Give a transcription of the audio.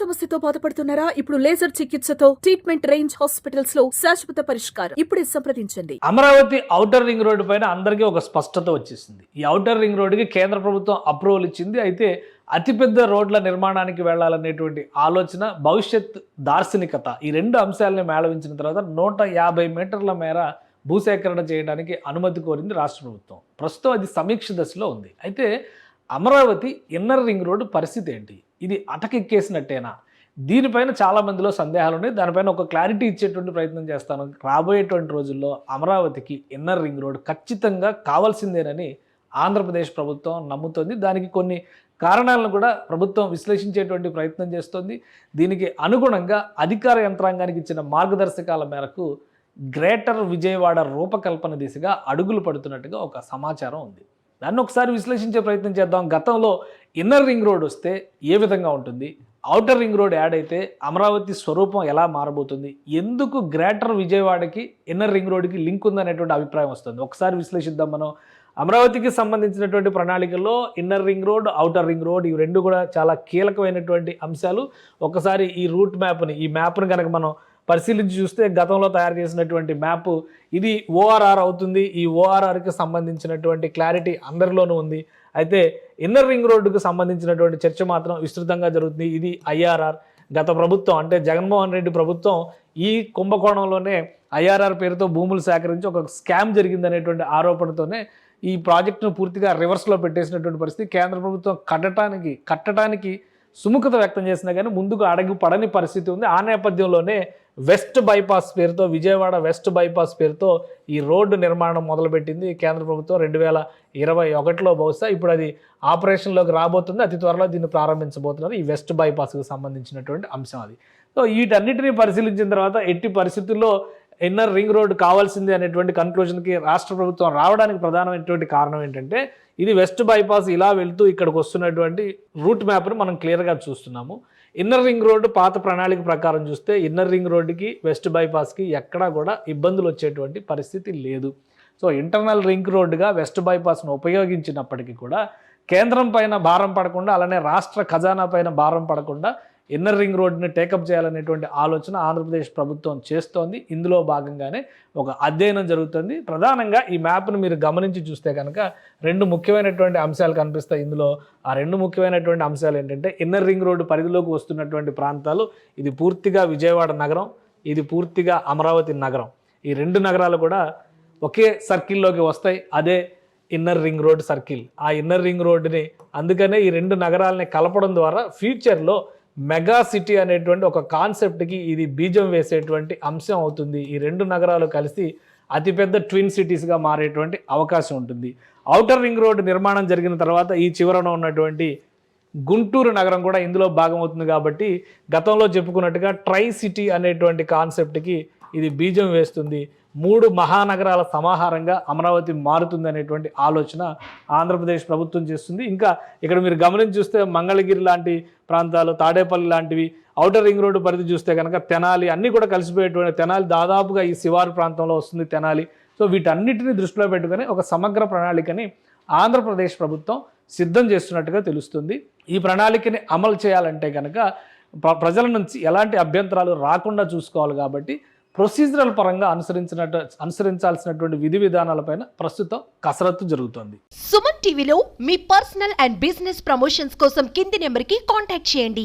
సమస్యతో బాధపడుతున్నారా? ఇప్పుడు లేజర్ చికిత్సతో ట్రీట్మెంట్ రేంజ్ హాస్పిటల్స్లో శాశ్వత పరిష్కారం ఇప్పుడే సంప్రదించండి. అమరావతి ఔటర్ రింగ్ రోడ్డు పైన అందరికీ ఒక స్పష్టత వచ్చేసింది. ఈ ఔటర్ రింగ్ రోడ్డుకి కేంద్ర ప్రభుత్వం అప్రూవల్ ఇచ్చింది. అయితే అతిపెద్ద రోడ్ల నిర్మాణానికి వెళ్ళాలనేటువంటి ఆలోచన భవిష్యత్ దార్శనికత ఈ రెండు అంశాలని మేళవించిన తర్వాత నూట యాభై మీటర్ల మేర భూసేకరణ చేయడానికి అనుమతి కోరింది రాష్ట్ర ప్రభుత్వం. ప్రస్తుతం అది సమీక్ష దశలో ఉంది. అయితే అమరావతి ఇన్నర్ రింగ్ రోడ్డు పరిస్థితి ఏంటి? ఇది అటకెక్కేసినట్టేనా? దీనిపైన చాలా మందిలో సందేహాలు ఉన్నాయి. దానిపైన ఒక క్లారిటీ ఇచ్చేటువంటి ప్రయత్నం చేస్తాను. రాబోయేటువంటి రోజుల్లో అమరావతికి ఇన్నర్ రింగ్ రోడ్ ఖచ్చితంగా కావాల్సిందేనని ఆంధ్రప్రదేశ్ ప్రభుత్వం నమ్ముతోంది. దానికి కొన్ని కారణాలను కూడా ప్రభుత్వం విశ్లేషించేటువంటి ప్రయత్నం చేస్తోంది. దీనికి అనుగుణంగా అధికార యంత్రాంగానికి ఇచ్చిన మార్గదర్శకాల మేరకు గ్రేటర్ విజయవాడ రూపకల్పన దిశగా అడుగులు పడుతున్నట్టుగా ఒక సమాచారం ఉంది. దాన్ని ఒకసారి విశ్లేషించే ప్రయత్నం చేద్దాం. గతంలో ఇన్నర్ రింగ్ రోడ్ వస్తే ఏ విధంగా ఉంటుంది? ఔటర్ రింగ్ రోడ్ యాడ్ అయితే అమరావతి స్వరూపం ఎలా మారబోతుంది? ఎందుకు గ్రేటర్ విజయవాడకి ఇన్నర్ రింగ్ రోడ్కి లింక్ ఉందనేటువంటి అభిప్రాయం వస్తుంది. ఒకసారి విశ్లేషిద్దాం మనం. అమరావతికి సంబంధించినటువంటి ప్రణాళికల్లో inner ring road outer ring road ఇవి రెండు కూడా చాలా కీలకమైనటువంటి అంశాలు. ఒకసారి ఈ రూట్ మ్యాప్ని ఈ మ్యాప్ని కనుక మనం పరిశీలించి చూస్తే గతంలో తయారు చేసినటువంటి మ్యాప్ ఇది ఓఆర్ఆర్ అవుతుంది. ఈ ఓఆర్ఆర్కి సంబంధించినటువంటి క్లారిటీ అందరిలోనూ ఉంది. అయితే ఇన్నర్ రింగ్ రోడ్డుకు సంబంధించినటువంటి చర్చ మాత్రం విస్తృతంగా జరుగుతుంది. ఇది ఐఆర్ఆర్ గత ప్రభుత్వం అంటే జగన్మోహన్ రెడ్డి ప్రభుత్వం ఈ కుంభకోణంలోనే ఐఆర్ఆర్ పేరుతో భూములు సేకరించి ఒక స్కామ్ జరిగిందనేటువంటి ఆరోపణతోనే ఈ ప్రాజెక్టును పూర్తిగా రివర్స్లో పెట్టేసినటువంటి పరిస్థితి. కేంద్ర ప్రభుత్వం కట్టడానికి కట్టడానికి సుముఖత వ్యక్తం చేసినా కానీ ముందుకు అడగి పడని పరిస్థితి ఉంది. ఆ నేపథ్యంలోనే వెస్ట్ బైపాస్ పేరుతో విజయవాడ వెస్ట్ బైపాస్ పేరుతో ఈ రోడ్డు నిర్మాణం మొదలుపెట్టింది కేంద్ర ప్రభుత్వం రెండు వేల ఇరవై ఒకటిలో. బహుశా ఇప్పుడు అది ఆపరేషన్లోకి రాబోతుంది. అతి త్వరలో దీన్ని ప్రారంభించబోతున్నారు ఈ వెస్ట్ బైపాస్కు సంబంధించినటువంటి అంశం అది. సో వీటన్నిటిని పరిశీలించిన తర్వాత ఎట్టి పరిస్థితుల్లో ఇన్నర్ రింగ్ రోడ్ కావాల్సింది అనేటువంటి కన్క్లూజన్కి రాష్ట్ర ప్రభుత్వం రావడానికి ప్రధానమైనటువంటి కారణం ఏంటంటే ఇది వెస్ట్ బైపాస్ ఇలా వెళ్తూ ఇక్కడికి వస్తున్నటువంటి రూట్ మ్యాప్ను మనం క్లియర్గా చూస్తున్నాము. ఇన్నర్ రింగ్ రోడ్డు పాత ప్రణాళిక ప్రకారం చూస్తే ఇన్నర్ రింగ్ రోడ్డుకి వెస్ట్ బైపాస్కి ఎక్కడా కూడా ఇబ్బందులు వచ్చేటువంటి పరిస్థితి లేదు. సో ఇంటర్నల్ రింగ్ రోడ్డుగా వెస్ట్ బైపాస్ను ఉపయోగించినప్పటికీ కూడా కేంద్రం పైన భారం పడకుండా అలానే రాష్ట్ర ఖజానా పైన భారం పడకుండా ఇన్నర్ రింగ్ రోడ్డుని టేకప్ చేయాలనేటువంటి ఆలోచన ఆంధ్రప్రదేశ్ ప్రభుత్వం చేస్తోంది. ఇందులో భాగంగానే ఒక అధ్యయనం జరుగుతుంది. ప్రధానంగా ఈ మ్యాప్ను మీరు గమనించి చూస్తే కనుక రెండు ముఖ్యమైనటువంటి అంశాలు కనిపిస్తాయి ఇందులో. ఆ రెండు ముఖ్యమైనటువంటి అంశాలు ఏంటంటే ఇన్నర్ రింగ్ రోడ్డు పరిధిలోకి వస్తున్నటువంటి ప్రాంతాలు ఇది పూర్తిగా విజయవాడ నగరం ఇది పూర్తిగా అమరావతి నగరం. ఈ రెండు నగరాలు కూడా ఒకే సర్కిల్లోకి వస్తాయి. అదే ఇన్నర్ రింగ్ రోడ్ సర్కిల్. ఆ ఇన్నర్ రింగ్ రోడ్డుని అందుకనే ఈ రెండు నగరాలని కలపడం ద్వారా ఫ్యూచర్లో మెగా సిటీ అనేటువంటి ఒక కాన్సెప్ట్కి ఇది బీజం వేసేటువంటి అంశం అవుతుంది. ఈ రెండు నగరాలు కలిసి అతిపెద్ద ట్విన్ సిటీస్గా మారేటువంటి అవకాశం ఉంటుంది. ఔటర్ రింగ్ రోడ్ నిర్మాణం జరిగిన తర్వాత ఈ చివరన ఉన్నటువంటి గుంటూరు నగరం కూడా ఇందులో భాగమవుతుంది కాబట్టి గతంలో చెప్పుకున్నట్టుగా ట్రై సిటీ అనేటువంటి కాన్సెప్ట్కి ఇది బీజం వేస్తుంది. మూడు మహానగరాల సమాహారంగా అమరావతి మారుతుంది అనేటువంటి ఆలోచన ఆంధ్రప్రదేశ్ ప్రభుత్వం చేస్తుంది. ఇంకా ఇక్కడ మీరు గమనించి చూస్తే మంగళగిరి లాంటి ప్రాంతాలు తాడేపల్లి లాంటివి అవుటర్ రింగ్ రోడ్డు పరిధి చూస్తే కనుక తెనాలి అన్నీ కూడా కలిసిపోయేటువంటి తెనాలి దాదాపుగా ఈ శివారు ప్రాంతంలో వస్తుంది తెనాలి. సో వీటన్నిటిని దృష్టిలో పెట్టుకొని ఒక సమగ్ర ప్రణాళికని ఆంధ్రప్రదేశ్ ప్రభుత్వం సిద్ధం చేస్తున్నట్టుగా తెలుస్తుంది. ఈ ప్రణాళికని అమలు చేయాలంటే కనుక ప్ర- ప్రజల నుంచి ఎలాంటి అభ్యంతరాలు రాకుండా చూసుకోవాలి కాబట్టి ప్రొసీజరల్ పరంగా అనుసరించిన అనుసరించాల్సినటువంటి విధి విధానాలపైన ప్రస్తుతం కసరత్తు జరుగుతోంది. సుమన్ టీవీలో మీ పర్సనల్ అండ్ బిజినెస్ ప్రమోషన్స్ కోసం కింది నెంబర్కి కాంటాక్ట్ చేయండి.